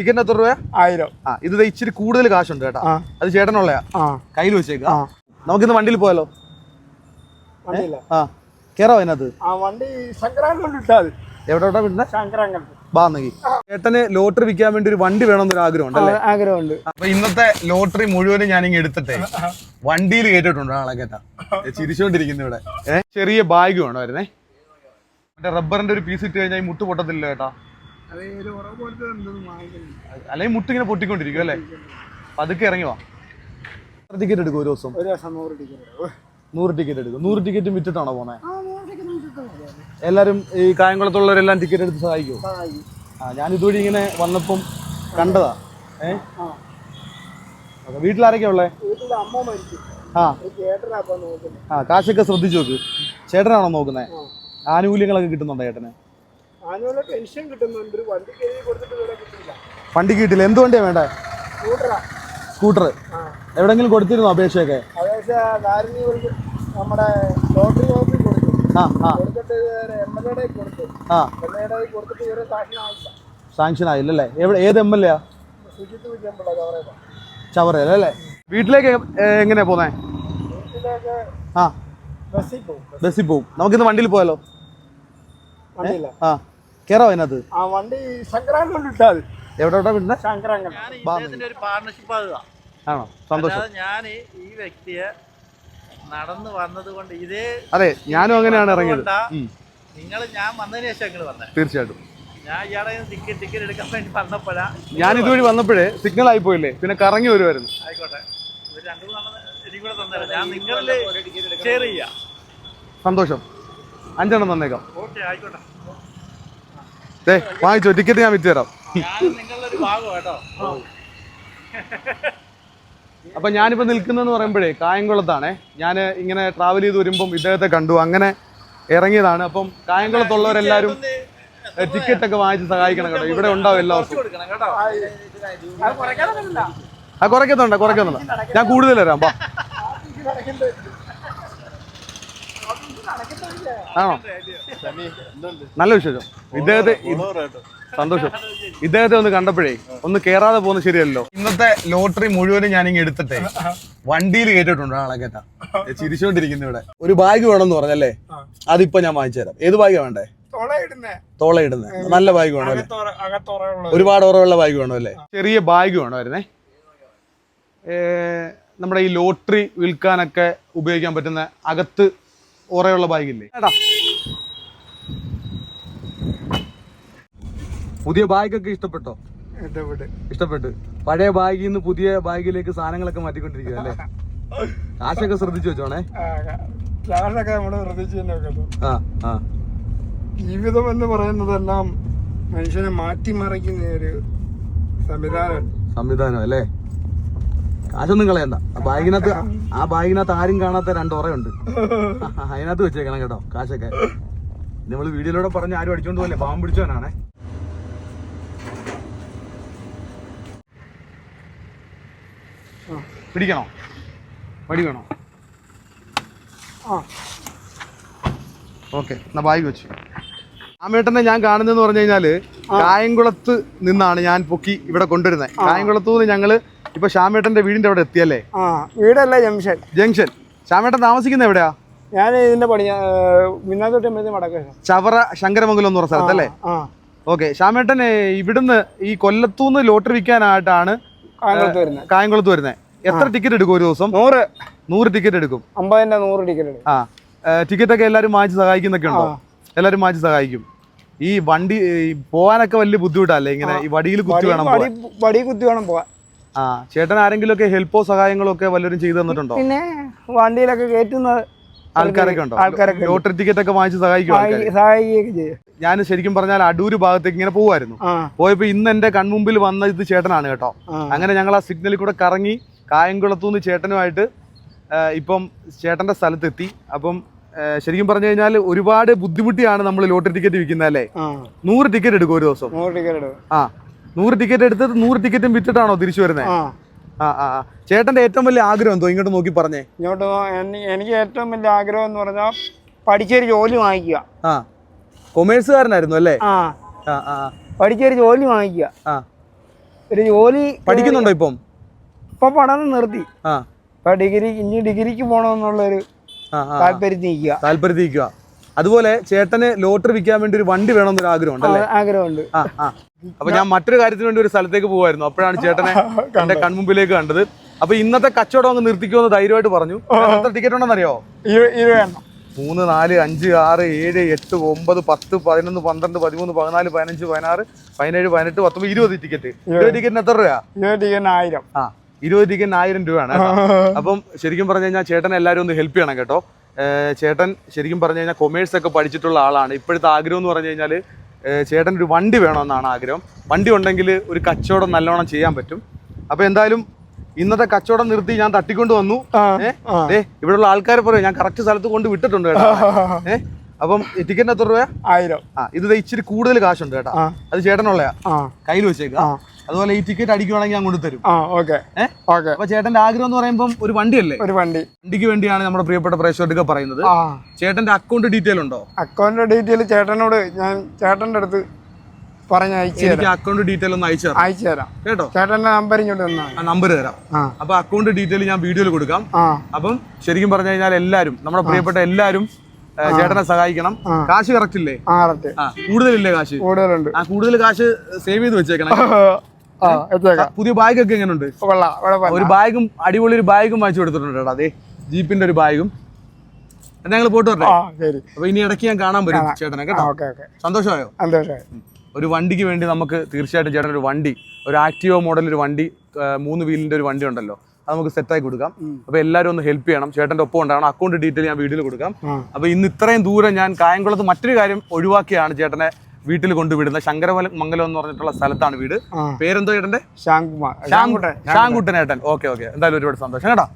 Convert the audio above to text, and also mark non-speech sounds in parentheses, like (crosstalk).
ടിക്കറ്റിന് എത്ര രൂപ ആയിരം. ആ ഇത് ദേ ഇച്ചിരി കൂടുതൽ കാശുണ്ട് കേട്ടോ. അത് ചേട്ടനുള്ളയാ കയ്യിൽ വെച്ചേക്ക. നമുക്കിന്ന് വണ്ടിയിൽ പോയാലോ? ആ കേറോ അതിനകത്ത്? എവിടെ എവിടെ വിടുന്നെ? ബാ നെങ്കി ചേട്ടന് ലോട്ടറി വിൽക്കാൻ വേണ്ടി ഒരു വണ്ടി വേണമെന്നൊരു ആഗ്രഹം ഉണ്ടല്ലേ ആഗ്രഹമുണ്ട്. അപ്പൊ ഇന്നത്തെ ലോട്ടറി മുഴുവനും ഞാൻ ഇങ്ങനെ എടുത്തിട്ടെ വണ്ടിയിൽ കേട്ടിട്ടുണ്ട് ആളെ കേട്ടാ. ചിരിച്ചോണ്ടിരിക്കുന്നു ഇവിടെ. ചെറിയ ബാഗ് വേണോ വരുന്നേ മറ്റേ റബ്ബറിന്റെ ഒരു പീസ് ഇട്ട് കഴിഞ്ഞാൽ മുട്ട് പൊട്ടത്തില്ല കേട്ടാ. അല്ലെങ്കിൽ മുട്ട് ഇങ്ങനെ പൊട്ടിക്കൊണ്ടിരിക്കും അല്ലേ? പതുക്കെ ഇറങ്ങി വാ. ടിക്കറ്റ് എടുക്കും ഒരു ദിവസം? ഒരു ദിവസം നൂറ് ടിക്കറ്റ് നൂറ് ടിക്കറ്റ് എടുക്കും. നൂറ് ടിക്കറ്റും വിറ്റിട്ടാണോ പോണേ എല്ലാരും ഈ കായംകുളത്തുള്ളവരെല്ലാം ടിക്കറ്റ് എടുത്ത് സഹായിക്കും? ആ ഞാൻ ഇതുവഴി ഇങ്ങനെ വന്നപ്പം കണ്ടതാ. ഏ? വീട്ടിലാരൊക്കെയാ ഉള്ളേ? ആ. ആ കാശൊക്കെ ശ്രദ്ധിച്ചു നോക്ക്. ചേട്ടനാണോ നോക്കുന്നത് ആനുകൂല്യങ്ങളൊക്കെ കിട്ടുന്നുണ്ടോ ചേട്ടന്? പെൻഷൻ കിട്ടുന്നുണ്ട് വണ്ടി കയറി കൊടുത്തിട്ട് ഇവിടെ കിട്ടില്ല എന്ത് വണ്ടിയാ വേണ്ട? സ്കൂട്ടറാ. സ്കൂട്ടർ. എവിടെങ്കിലും കൊടുത്തിരുന്നോ അപേക്ഷയൊക്കെ? അപേക്ഷ കാരുണ്യ കൊടുത്ത് നമ്മുടെ ലോട്ടറി കൊടുത്തു. കൊടുത്തിട്ട് എം എൽ എയുടെ കൊടുത്തു. ആ. എം എൽ എയുടെ കൊടുത്തിട്ട് ഇവരെ സാക്ഷി ആയില്ല. സാങ്ഷൻ ആയില്ലല്ലേ എവിടെ ഏത് എം എൽ എ അല്ലേ? വീട്ടിലേക്ക് എങ്ങനെയാ പോന്നെ? വീട്ടിലേക്ക് ആ. ബസ്സിൽ പോകും ബസ്സിൽ പോവും. നമുക്കിന്ന് വണ്ടിയിൽ പോയാലോ? ആ. കേറോ അതിനകത്ത്? ആ വണ്ടി ശങ്കരാങ്കൽ ഇട്ടാൽ എവിടെ എവിടെ വിടുന്നെ? ശങ്കരാങ്കൽ. ബാ ഒരു പാർട്ണർഷിപ്പ് ആകുക. ആണോ? സന്തോഷം. ഞാൻ ഈ വ്യക്തിയെ നടന്നു വന്നത് കൊണ്ട് ഇതേ അതെ ഞാനും അങ്ങനെയാണ് ഇറങ്ങിയത്. നിങ്ങൾ ഞാൻ വന്നതിന് ശേഷം നിങ്ങൾ തീർച്ചയായിട്ടും. ഞാൻ ഇയാളെ ടിക്കറ്റ് ടിക്കറ്റ് എടുക്കാൻ വേണ്ടി വന്നപ്പോഴാ ഞാൻ ഇതുവഴി വന്നപ്പോഴേ സിഗ്നൽ ആയി പോയില്ലേ? പിന്നെ കറങ്ങി വരുമായിരുന്നു ആയിക്കോട്ടെ. ഒരു രണ്ടു മൂന്നെണ്ണം എനിക്ക് കൂടെ തന്നേരാം. ഞാൻ നിങ്ങളിൽ ഷെയർ ചെയ്യാം. സന്തോഷം. അഞ്ചെണ്ണം തന്നേക്കാം. ഓക്കെ ആയിക്കോട്ടെ. ദേ വാങ്ങിച്ചോ ടിക്കറ്റ് ഞാൻ വിറ്റ് തരാം. ഞാൻ നിങ്ങളുടെ ഒരു ഭാഗം കേട്ടോ. അപ്പൊ ഞാനിപ്പോ നിൽക്കുന്നതെന്ന് പറയുമ്പോഴേ കായംകുളത്താണേ. ഞാൻ ഇങ്ങനെ ട്രാവൽ ചെയ്ത് വരുമ്പം ഇദ്ദേഹത്തെ കണ്ടു. അങ്ങനെ ഇറങ്ങിയതാണ്. അപ്പം കായംകുളത്തുള്ളവരെല്ലാരും ടിക്കറ്റ് ഒക്കെ വാങ്ങിച്ച് സഹായിക്കണം കേട്ടോ. ഇവിടെ ഉണ്ടാവും എല്ലാ ദിവസവും? കൊടുക്കണം കേട്ടോ. അത് കുറയ്ക്കാനൊന്നുമില്ല. ആ കുറയ്ക്കുന്നുണ്ട് കുറയ്ക്കുന്നുണ്ട് ഞാൻ കൂടുതൽ തരാം ബാ ആണോ? നല്ല വിശേഷം. ഇദ്ദേഹത്തെ സന്തോഷം. ഇദ്ദേഹത്തെ ഒന്ന് കണ്ടപ്പോഴേ ഒന്ന് കേറാതെ പോകുന്നത് ശരിയല്ലോ ഇന്നത്തെ ലോട്ടറി മുഴുവനും ഞാൻ ഇങ്ങ് എടുത്തിട്ടേ വണ്ടിയിൽ കേട്ടിട്ടുണ്ട് ആളെ കേട്ടാ. ചിരിച്ചോണ്ടിരിക്കുന്നു ഇവിടെ. ഒരു ബാഗ് വേണമെന്ന് പറഞ്ഞല്ലേ? അതിപ്പോ ഞാൻ വാങ്ങിച്ചു തരാം. ഏത് ബാഗ് വേണ്ടേ? തുളയിടുന്നേ. നല്ല ബാഗ് വേണോ അല്ലേ? ഒരുപാട് ഉറവുള്ള ബാഗ് വേണോ അല്ലേ? ചെറിയ ബാഗ് വേണോ വരുന്നേ? നമ്മുടെ ഈ ലോട്ടറി വിൽക്കാനൊക്കെ ഉപയോഗിക്കാൻ പറ്റുന്ന അകത്ത് ഉറയുള്ള ബാഗില്ലേ? പുതിയ ബാഗൊക്കെ ഇഷ്ടപ്പെട്ടോ? ഇഷ്ടപ്പെട്ട് ഇഷ്ടപ്പെട്ട്. പഴയ ബാഗിൽ നിന്ന് പുതിയ ബാഗിലേക്ക് സാധനങ്ങളൊക്കെ മാറ്റിക്കൊണ്ടിരിക്കുക അല്ലേ? കാശൊക്കെ ശ്രദ്ധിച്ചു വെച്ചോണേ. നമ്മൾ ശ്രദ്ധിച്ചു തന്നെ വെക്കുന്നു ജീവിതം എന്ന് പറയുന്നതെല്ലാം മനുഷ്യനെ മാറ്റിമറിക്കുന്ന ഒരു സംവിധാനം സംവിധാനം അല്ലേ? കാശൊന്നും കളയണ്ട. ബാഗിനകത്ത് ആ ബാഗിനകത്ത് ആരും കാണാത്ത രണ്ട് ഉറയുണ്ട് (laughs) അതിനകത്ത് വെച്ചേക്കണം കേട്ടോ കാശൊക്കെ. നമ്മൾ വീഡിയോയിലൂടെ പറഞ്ഞ് ആരും അടിച്ചോണ്ട് പോലെ പാവം പിടിച്ചവനാണേ. പിടിക്കണോ? വടി വേണോ? ആ. ഓക്കെ എന്നാ ബാഗ് വെച്ചു ആമേട്ടനെ ഞാൻ കാണുന്നതെന്ന് പറഞ്ഞു കഴിഞ്ഞാൽ കായംകുളത്ത് നിന്നാണ് ഞാൻ പൊക്കി ഇവിടെ കൊണ്ടുവരുന്നത് കായംകുളത്ത് നിന്ന് ഞങ്ങൾ ഇപ്പൊ ശ്യാമേട്ടന്റെ വീടിന്റെ അവിടെ എത്തിയല്ലേ? വീടല്ല ജംഗ്ഷൻ. ജംഗ്ഷൻ. ശ്യാമേട്ടൻ താമസിക്കുന്ന എവിടെയാ? ഞാൻ ഇതിന്റെ പണി ചവറ ശങ്കരമംഗലം എന്ന് പറഞ്ഞ സ്ഥലത്തല്ലേ? അല്ലേ ഓക്കെ ശ്യാമേട്ടൻ ഇവിടുന്ന് ഈ കൊല്ലത്തുനിന്ന് ലോട്ടറി വിൽക്കാനായിട്ടാണ് കായംകുളത്ത് വരുന്നത് കായംകുളത്ത് വരുന്നത് എത്ര ടിക്കറ്റ് എടുക്കും ഒരു ദിവസം? നൂറ്. നൂറ് ടിക്കറ്റ് എടുക്കും. അമ്പതിന്റെ നൂറ് ടിക്കറ്റ് എടുക്കും. ആ. ടിക്കറ്റ് ഒക്കെ എല്ലാവരും വാങ്ങിച്ച് സഹായിക്കുന്നൊക്കെ ഉണ്ടോ? എല്ലാവരും വാങ്ങിച്ച് സഹായിക്കും. ഈ വണ്ടി പോകാനൊക്കെ പോവാനൊക്കെ വലിയ ബുദ്ധിമുട്ടല്ലേ? ഇങ്ങനെ ഈ വടിയിൽ കുത്തി വേണം വടി കുത്തി വേണം പോവാൻ. ആ. ചേട്ടൻ ആരെങ്കിലും ഒക്കെ ഹെൽപ്പോ സഹായങ്ങളോ ഒക്കെ വല്ലവരും ചെയ്തു തന്നിട്ടുണ്ടോ? പിന്നെ വണ്ടിയിലൊക്കെ കയറ്റുന്ന ആൾക്കാരൊക്കെ ഉണ്ടോ? ആൾക്കാരൊക്കെ ലോട്ടറി ടിക്കറ്റ് ഒക്കെ വാങ്ങിച്ച് സഹായിക്കും ആൾക്കാര്. സഹായിക്കുകയൊക്കെ ചെയ്യും. ഞാൻ ശരിക്കും പറഞ്ഞാൽ അടൂര് ഭാഗത്തേക്ക് ഇങ്ങനെ പോവായിരുന്നു. ആ. പോയപ്പോ ഇന്ന് എന്റെ കൺമുമ്പിൽ വന്ന ഇത് ചേട്ടനാണ് കേട്ടോ. അങ്ങനെ ഞങ്ങൾ ആ സിഗ്നലിൽ കൂടെ കറങ്ങി കായംകുളത്തുനിന്ന് ചേട്ടനുമായിട്ട് ഇപ്പം ചേട്ടന്റെ സ്ഥലത്തെത്തി. അപ്പം ശരിക്കും പറഞ്ഞു കഴിഞ്ഞാൽ ഒരുപാട് ബുദ്ധിമുട്ടിയാണ് നമ്മൾ ലോട്ടറി ടിക്കറ്റ് വിൽക്കുന്നത് അല്ലേ? നൂറ് ടിക്കറ്റ് എടുക്കും ഒരു ദിവസം. നൂറ് ടിക്കറ്റ് ആ. നൂറ് ടിക്കറ്റ് എടുത്തത് നൂറ് ടിക്കറ്റും വിറ്റിട്ടാണോ തിരിച്ചു വരുന്നത് ആ ആ. ചേട്ടന്റെ ഏറ്റവും വലിയ ആഗ്രഹം എന്തോ? ഇങ്ങോട്ട് നോക്കി പറഞ്ഞേ. ഇങ്ങോട്ട് എനിക്ക് ഏറ്റവും വലിയ ആഗ്രഹം എന്ന് പറഞ്ഞാൽ പഠിച്ചൊരു ജോലി വാങ്ങിക്കുക. ആ. കൊമേഴ്സുകാരനായിരുന്നു അല്ലേ? ആ. ആ ആ പഠിച്ചൊരു ജോലി വാങ്ങിക്കുക. ആ. ഒരു ജോലി പഠിക്കുന്നുണ്ടോ ഇപ്പം? ഇപ്പൊ പഠനം നിർത്തി. ആ. ഇപ്പൊ ഡിഗ്രി ഇനി ഡിഗ്രിക്ക് പോകണമെന്നുള്ളൊരു നിൽക്കുക. താല്പര്യത്തിരിക്കുക അതുപോലെ ചേട്ടന് ലോട്ടറി വിൽക്കാൻ വേണ്ടി ഒരു വണ്ടി വേണമെന്നൊരു ആഗ്രഹം ഉണ്ടല്ലേ ആഗ്രഹമുണ്ട്. ആ ആ. അപ്പൊ ഞാൻ മറ്റൊരു കാര്യത്തിന് വേണ്ടി ഒരു സ്ഥലത്തേക്ക് പോകുമായിരുന്നു അപ്പോഴാണ് ചേട്ടനെ എന്റെ കൺമുമ്പിലേക്ക് കണ്ടത്. അപ്പൊ ഇന്നത്തെ കച്ചവടം അങ്ങ് നിർത്തിക്കുമെന്ന് ധൈര്യമായിട്ട് പറഞ്ഞു. എത്ര ടിക്കറ്റ് ഉണ്ടെന്നറിയോ? മൂന്ന് നാല് അഞ്ച് ആറ് ഏഴ് എട്ട് ഒമ്പത് പത്ത് പതിനൊന്ന് പന്ത്രണ്ട് പതിമൂന്ന് പതിനാല് പതിനഞ്ച് പതിനാറ് പതിനേഴ് പതിനെട്ട് പത്തൊമ്പത് ഇരുപത് ടിക്കറ്റ് ഇരുപത്. ടിക്കറ്റിന് എത്ര രൂപ ഇരുപത് ടിക്കറ്റിന് ആയിരം. ആ ഇരുപത് ടിക്കറ്റിന് ആയിരം രൂപയാണ്. അപ്പം ശരിക്കും പറഞ്ഞു കഴിഞ്ഞാൽ ചേട്ടൻ എല്ലാവരും ഒന്ന് ഹെൽപ്പ് ചെയ്യണം കേട്ടോ. ചേട്ടൻ ശരിക്കും പറഞ്ഞു കഴിഞ്ഞാൽ കൊമേഴ്സ് ഒക്കെ പഠിച്ചിട്ടുള്ള ആളാണ്. ഇപ്പോഴത്തെ ആഗ്രഹം എന്ന് പറഞ്ഞു കഴിഞ്ഞാൽ ചേട്ടൻ ഒരു വണ്ടി വേണമെന്നാണ് ആഗ്രഹം. വണ്ടി ഉണ്ടെങ്കിൽ ഒരു കച്ചവടം നല്ലോണം ചെയ്യാൻ പറ്റും. അപ്പോൾ എന്തായാലും ഇന്നത്തെ കച്ചവടം നിർത്തി ഞാൻ തട്ടിക്കൊണ്ട് വന്നു. ഏഹ് ഇവിടെയുള്ള ആൾക്കാർ പറയും ഞാൻ കറക്റ്റ് സ്ഥലത്ത് കൊണ്ട് വിട്ടിട്ടുണ്ട് കേട്ടോ. ഏ അപ്പം ടിക്കറ്റിന് എത്ര രൂപ ആയിരം. ആ ഇത് ദേ ഇച്ചിരി കൂടുതൽ കാശുണ്ട് കേട്ടോ. അത് ചേട്ടനുള്ളയാ കയ്യിൽ വെച്ചേക്കാം. അതുപോലെ ഈ ടിക്കറ്റ് അടിക്കുവാണെങ്കിൽ ഓക്കെ. ഏ? ഓക്കെ. അപ്പൊ ചേട്ടന്റെ ആഗ്രഹം എന്ന് പറയുമ്പോൾ ഒരു വണ്ടിയല്ലേ? ഒരു വണ്ടി. വണ്ടിക്ക് വേണ്ടിയാണ് നമ്മുടെ പ്രിയപ്പെട്ട പ്രേക്ഷകർക്ക് പറയുന്നത്. ചേട്ടന്റെ അക്കൗണ്ട് ഡീറ്റെയിൽ ഉണ്ടോ? അക്കൗണ്ട് ഡീറ്റെയിൽ ചേട്ടനോട് ഞാൻ ചേട്ടന്റെ അടുത്ത് പറഞ്ഞ എനിക്ക് തരാം. അക്കൗണ്ട് ഡീറ്റെയിൽ ഒന്ന് അയച്ചു തരാം. അയച്ചു തരാം. കേട്ടോ? ചേട്ടന്റെ നമ്പർ ഇങ്ങോട്ട് നമ്പർ തരാം. അപ്പൊ അക്കൗണ്ട് ഡീറ്റെയിൽ ഞാൻ വീഡിയോയിൽ കൊടുക്കാം. അപ്പം ശരിക്കും പറഞ്ഞു കഴിഞ്ഞാൽ എല്ലാരും നമ്മുടെ പ്രിയപ്പെട്ട എല്ലാവരും ഏ, ചേട്ടനെ സഹായിക്കണം. കാശ് കറക്റ്റ്. ഇല്ലേ കൂടുതലില്ലേ കാശ്? കൂടുതലുണ്ട്. ആ കൂടുതൽ കാശ് സേവ് ചെയ്ത് വെച്ചേക്കണം. പുതിയ ബാഗ് ഒക്കെ എങ്ങനെയുണ്ട് ഒരു ബാഗും അടിപൊളി ഒരു ബാഗും വാങ്ങിച്ചു കൊടുത്തിട്ടുണ്ട് അതെ ജീപ്പിന്റെ ഒരു ബാഗും. എന്നാ ഞങ്ങൾ പോയിട്ട് വരട്ടെ അപ്പൊ ഇനി ഇടയ്ക്ക് ഞാൻ കാണാൻ പറ്റും ചേട്ടനെ കേട്ടോ. സന്തോഷമായി? ഒരു വണ്ടിക്ക് വേണ്ടി നമുക്ക് തീർച്ചയായിട്ടും ചേട്ടൻ ഒരു വണ്ടി ഒരു ആക്റ്റീവോ മോഡൽ ഒരു വണ്ടി മൂന്ന് വീലിന്റെ ഒരു വണ്ടി ഉണ്ടല്ലോ. അത് നമുക്ക് സെറ്റായി കൊടുക്കാം. അപ്പൊ എല്ലാവരും ഒന്ന് ഹെൽപ്പ് ചെയ്യണം. ചേട്ടന്റെ ഒപ്പം ഉണ്ടാവണം. അക്കൗണ്ട് ഡീറ്റെയിൽ ഞാൻ വീഡിയോയിൽ കൊടുക്കാം. അപ്പൊ ഇന്ന് ഇത്രയും ദൂരം ഞാൻ കായംകുളത്ത് മറ്റൊരു കാര്യം ഒഴിവാക്കിയാണ് ചേട്ടനെ വീട്ടിൽ കൊണ്ടുവിടുന്നത്. ശങ്കരമല മംഗലം എന്ന് പറഞ്ഞിട്ടുള്ള സ്ഥലത്താണ് വീട്. പേരെന്തോ ചേട്ടന്റെ ശ്യാംകുട്ടൻ ശ്യാംകുട്ടൻ. ഏട്ടൻ ഓക്കെ ഓക്കെ. എന്തായാലും ഒരുപാട് സന്തോഷം. കേട്ടോ?